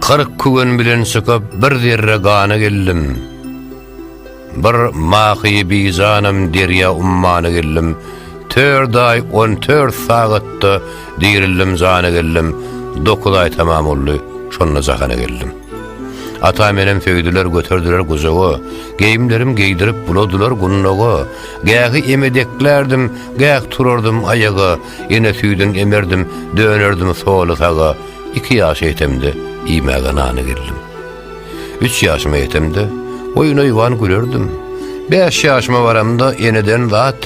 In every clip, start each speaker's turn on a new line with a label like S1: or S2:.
S1: Kırk kügün bilen sıkıp bir zerre gana geldim. Bir mahi bizanım derya ummanı geldim. Tör day on tör sağıttı dirildim zana geldim. Dokuz ay tamam oldu. Şonna zakana geldim. Ata menem föydüler götürdüler kuzuğu. Geyimlerim giydirip buladılar gunnuğu. Gähi emedeklerdim, gäh tururdum ayağı. Yine süydün emerdim, dönerdim soğulu sağa. İki yaş etemde, nane geldim. Üç yaşıma etemde, oyuna yuvan gülerdim. Beş yaşıma varamda yeniden rahat.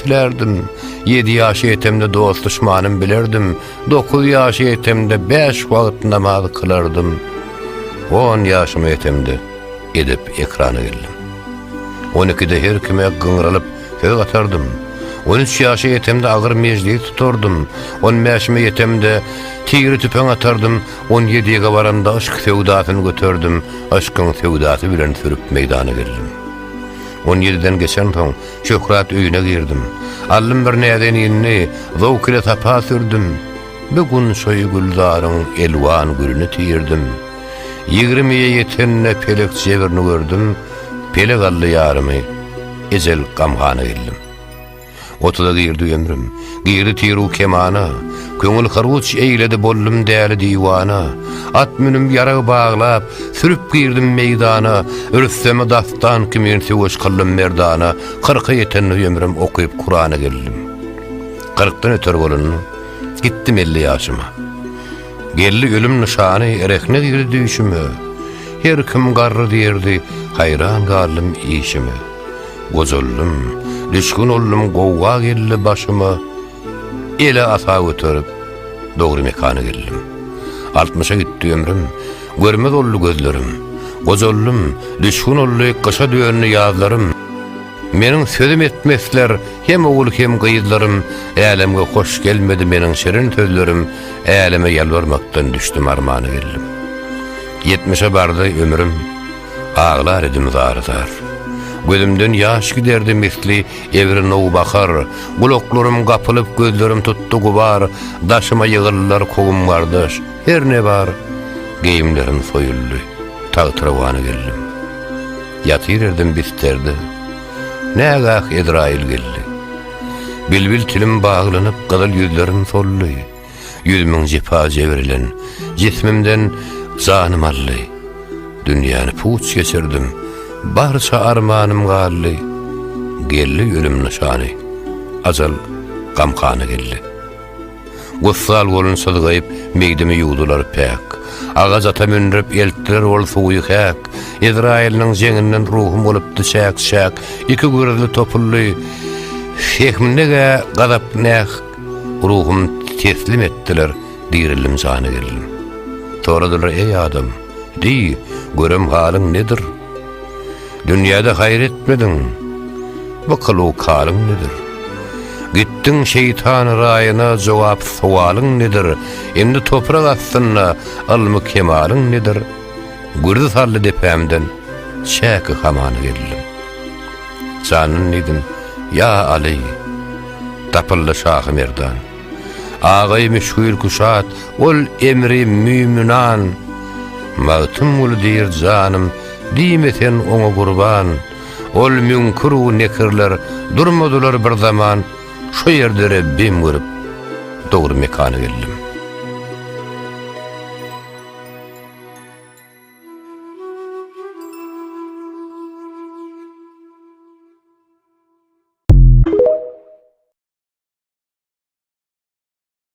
S1: Yedi yaşı etemde dost düşmanım bilerdim. Dokuz yaşı etemde beş vakit namaz kılardım. On yaşıma etemde edip ekrana geldim. 12'de her kime gıngıralıp söz atardım. 13 yaşı yetemde ağır mecliyi tuturdum. 10 yaşıma yetemde tigri tüpen atardım. 17'ye varanda aşk sevdasını götürdüm. Aşkın sevdası bilen sürüp meydana geldim. 17'den geçen son şöhrat öyüne girdim. Allım bir neden inni, zavk ile tapa sürdüm. Bir gün soyu güldarın elvan gülünü tiyirdim. Yigirmiye yetenne pelek çevirini gördüm. Pelek allı yarımı, ezel gamgana geldim. Otuda girdi ömrüm, girdi tiru kemana, köngül kırvuç eyledi bollum değerli divana, at münüm yarağı bağlap, sürüp girdim meydana, ürüsteme dastan kimin süvüş kıllım merdana, kırkı yeten ömrüm okuyup Kur'an'a geldim. Kırktan öter bolunu, gittim elli yaşıma. Gelli ölüm nişanı erekne girdi düşümü. Her kim garrı diyerdi, hayran garlım işimi. Gozullum, düşkün oldum govga gelli başıma. Ele ata götürüp, doğru mekana geldim. Altmışa gitti ömrüm, görmez oldu gözlerim. Gozullum, düşkün oldu kışa düğünlü yazlarım. Menin sözüm etmesler hem oğul hem kıyızlarım Eğlemge hoş gelmedi menin şirin sözlerim Eğleme yalvarmaktan düştüm armağanı geldim Yetmişe bardı ömrüm Ağlar edim zar zar Gözümden yaş giderdi misli evrin o bakar Kuloklarım kapılıp gözlerim tuttu gubar Daşıma yığırlar kovum kardeş Her ne var Giyimlerim soyuldu Tağtıravanı geldim Yatır erdim bisterdi Nägäk Edrail geldi. Bilbil tilim bağlanıp qadal yüzlerim sollu. Yüzümün jipa jevrilen, jismimden zanım allı. Dünyanı puç geçirdim, barça armanım galli, gelli ölüm nişani, azal gamkanı gelli. Gussal golun sıdgayıp, meydimi yudular pek. Ağaz ata münrip elttiler ol suyu hek. İzrail'nin zeğinden ruhum olup dışak şak. İki gözlü topullu, şehmine gadap nek, ruhum teslim ettiler, dirilim zahane gellim. Toradılar ey adam, di, görüm halın nedir?' Dünyada hayır etmedin. Bakalım halın nedir? Gittin şeytan rayına cevap sualın nedir? Endi toprak astına almı kemalın nedir? Gürdi sallı depemden şäki hamanı geldim. Canın nedim? Ya Ali, tapıllı şahı merdan. Ağay müşkül kuşat, ol emri mümünan. Mağtım ul dir canım, dimeten ona kurban. Ol münkuru nekirler, durmadılar bir zaman. Şu yerde Rabbim görüp doğru mekana geldim.